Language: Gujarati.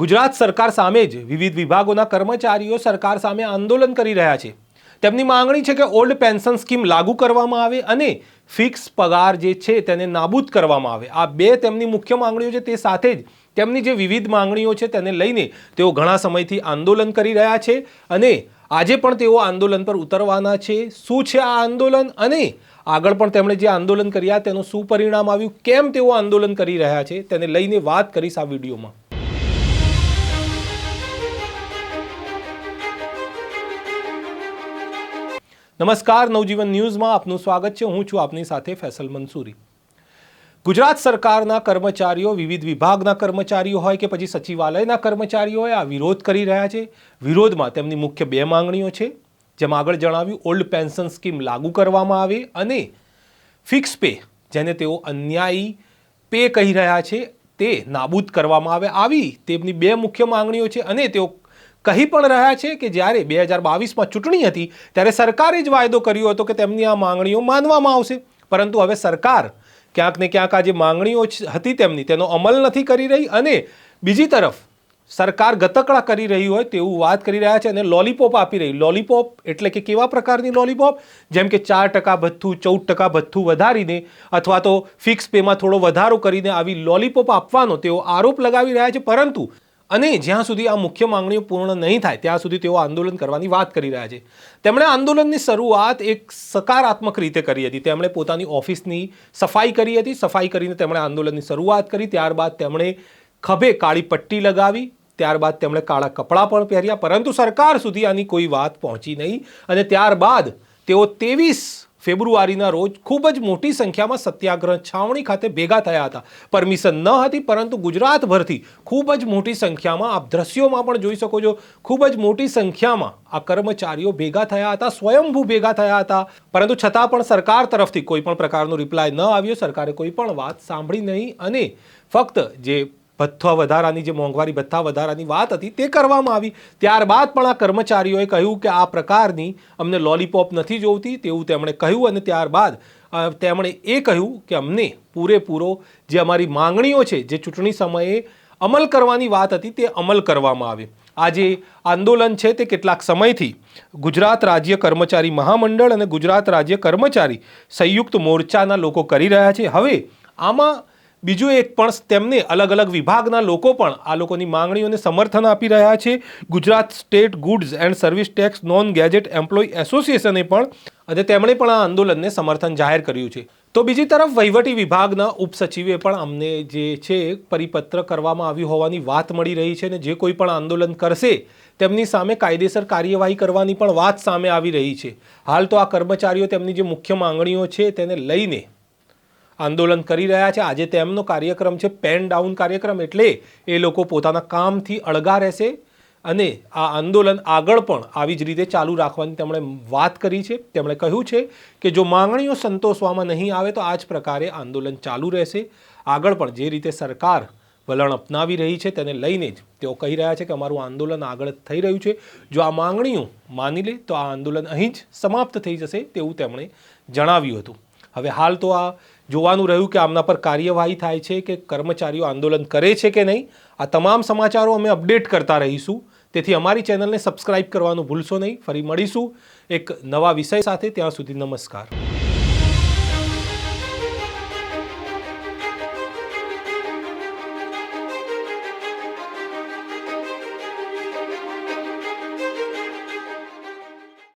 ગુજરાત સરકાર સામે જ વિવિધ વિભાગોના કર્મચારીઓ સરકાર સામે આંદોલન કરી રહ્યા છે. તેમની માંગણી છે કે ઓલ્ડ પેન્શન સ્કીમ લાગુ કરવામાં આવે અને ફિક્સ પગાર જે છે તેને નાબૂદ કરવામાં આવે. આ બે તેમની મુખ્ય માંગણીઓ છે, તે સાથે જ તેમની જે વિવિધ માંગણીઓ છે તેને લઈને તેઓ ઘણા સમયથી આંદોલન કરી રહ્યા છે અને આજે પણ તેઓ આંદોલન પર ઉતરવાના છે. શું છે આ આંદોલન અને આગળ પણ તેમણે જે આંદોલન કર્યા તેનું શું પરિણામ આવ્યું, કેમ તેઓ આંદોલન કરી રહ્યા છે તેને લઈને વાત કરીશ આ વિડીયોમાં. નમસ્કાર, નવજીવન ન્યૂઝમાં આપનું સ્વાગત છે. હું છું આપની સાથે ફેસલ મંસૂરી. ગુજરાત સરકારના કર્મચારીઓ, વિવિધ વિભાગના કર્મચારીઓ હોય કે પછી સચિવાલયના કર્મચારીઓએ આ વિરોધ કરી રહ્યા છે. વિરોધમાં તેમની મુખ્ય બે માંગણીઓ છે. જેમ આગળ જણાવ્યું, ઓલ્ડ પેન્શન સ્કીમ લાગુ કરવામાં આવે અને ફિક્સ પે, જેને તેઓ અન્યાયી પે કહી રહ્યા છે, તે નાબૂદ કરવામાં આવે. આવી તેમની બે મુખ્ય માંગણીઓ છે અને તેઓ કહી પણ રહ્યા છે કે જ્યારે બે હજાર બાવીસમાં ચૂંટણી હતી, ત્યારે સરકારે જ વાયદો કર્યો હતો કે તેમની આ માંગણીઓ માનવામાં આવશે. પરંતુ હવે સરકાર ક્યાંક ને ક્યાંક આ જે માંગણીઓ હતી તેમની, તેનો અમલ નથી કરી રહી અને બીજી તરફ સરકાર ગતકડા કરી રહી હોય તેવું વાત કરી રહ્યા છે અને લોલીપોપ આપી રહી. લોલીપોપ એટલે કે કેવા પ્રકારની લોલીપોપ? જેમ કે ચાર ટકા ભથ્થું, ચૌદ ટકા ભથ્થું વધારીને અથવા તો ફિક્સ પેમાં થોડો વધારો કરીને આવી લોલીપોપ આપવાનો તેઓ આરોપ લગાવી રહ્યા છે. પરંતુ અને જ્યાં સુધી આ મુખ્ય માંગણીઓ પૂર્ણ નહીં થાય, ત્યાં સુધી તેઓ આંદોલન કરવાની વાત કરી રહ્યા છે. તેમણે આંદોલનની શરૂઆત એક સકારાત્મક રીતે કરી હતી. તેમણે પોતાની ઓફિસની સફાઈ કરી હતી. સફાઈ કરીને તેમણે આંદોલનની શરૂઆત કરી. ત્યારબાદ તેમણે ખભે કાળી પટ્ટી લગાવી. ત્યારબાદ તેમણે કાળા કપડાં પણ પહેર્યા. પરંતુ સરકાર સુધી આની કોઈ વાત પહોંચી નહીં. અને ત્યારબાદ તેઓ ત્રેવીસ ફેબ્રુઆરીના રોજ ખૂબ જ મોટી સંખ્યામાં સત્યાગ્રહ છાવણી ખાતે ભેગા થયા હતા. પરમિશન ન હતી, પરંતુ ગુજરાતભરથી ખૂબ જ મોટી સંખ્યામાં, આપ દ્રશ્યોમાં પણ જોઈ શકો છો, ખૂબ જ મોટી સંખ્યામાં આ કર્મચારીઓ ભેગા થયા હતા, સ્વયંભૂ ભેગા થયા હતા. પરંતુ છતાં પણ સરકાર તરફથી કોઈ પણ પ્રકારનો રિપ્લાય ન આવ્યો. સરકારે કોઈ પણ વાત સાંભળી નહીં અને ફક્ત જે ભથ્થા વધારાની જે મોંઘવારી, ભથ્થા વધારાની વાત હતી તે કરવામાં આવી. ત્યારબાદ પણ આ કર્મચારીઓએ કહ્યું કે આ પ્રકારની અમને લોલીપોપ નથી જોઈતી તેવું તેમણે કહ્યું અને ત્યારબાદ તેમણે એ કહ્યું કે અમને પૂરેપૂરો જે અમારી માંગણીઓ છે, જે ચૂંટણી સમયે અમલ કરવાની વાત હતી તે અમલ કરવામાં આવે. આ જે આંદોલન છે તે કેટલાક સમયથી ગુજરાત રાજ્ય કર્મચારી મહામંડળ અને ગુજરાત રાજ્ય કર્મચારી સંયુક્ત મોરચાના લોકો કરી રહ્યા છે. હવે આમાં બીજું એક પણ તેમને અલગ અલગ વિભાગના લોકો પણ આ લોકોની માંગણીઓને સમર્થન આપી રહ્યા છે. Gujarat state goods and service tax non gazetted employ એસોસિએશને પણ અને તેમણે પણ આ આંદોલનને સમર્થન જાહેર કર્યું છે. તો બીજી તરફ વહીવટી વિભાગના ઉપસચિવે પણ અમને જે છે પરિપત્ર કરવામાં આવ્યું હોવાની વાત મળી રહી છે અને જે કોઈ પણ આંદોલન કરશે તેમની સામે કાયદેસર કાર્યવાહી કરવાની પણ વાત સામે આવી રહી છે. હાલ તો આ કર્મચારીઓ તેમની જે મુખ્ય માંગણીઓ છે તેને લઈને આંદોલન કરી રહ્યા છે. આજે તેમનો કાર્યક્રમ છે પેન ડાઉન કાર્યક્રમ. એટલે એ લોકો પોતાના કામથી અળગા રહેશે અને આ આંદોલન આગળ પણ આવી જ રીતે ચાલુ રાખવાની તેમણે વાત કરી છે. તેમણે કહ્યું છે કે જો માંગણીઓ સંતોષવામાં નહીં આવે તો આ જ પ્રકારે આંદોલન ચાલુ રહેશે. આગળ પણ જે રીતે સરકાર વલણ અપનાવી રહી છે તેને લઈને જ તેઓ કહી રહ્યા છે કે અમારું આંદોલન આગળ થઈ રહ્યું છે. જો આ માંગણીઓ માની લે તો આ આંદોલન અહીં જ સમાપ્ત થઈ જશે તેવું તેમણે જણાવ્યું હતું. હવે હાલ તો આ જોવાનું રહ્યું કે આમના પર કાર્યવાહી થાય છે કે કર્મચારીઓ આંદોલન કરે છે કે નહીં, આ તમામ સમાચારો અમે અપડેટ કરતા રહીશું. તેથી અમારી ચેનલને સબસ્ક્રાઇબ કરવાનું ભૂલશો નહીં. ફરી મળીશું એક નવા વિષય સાથે. ત્યાં સુધી નમસ્કાર.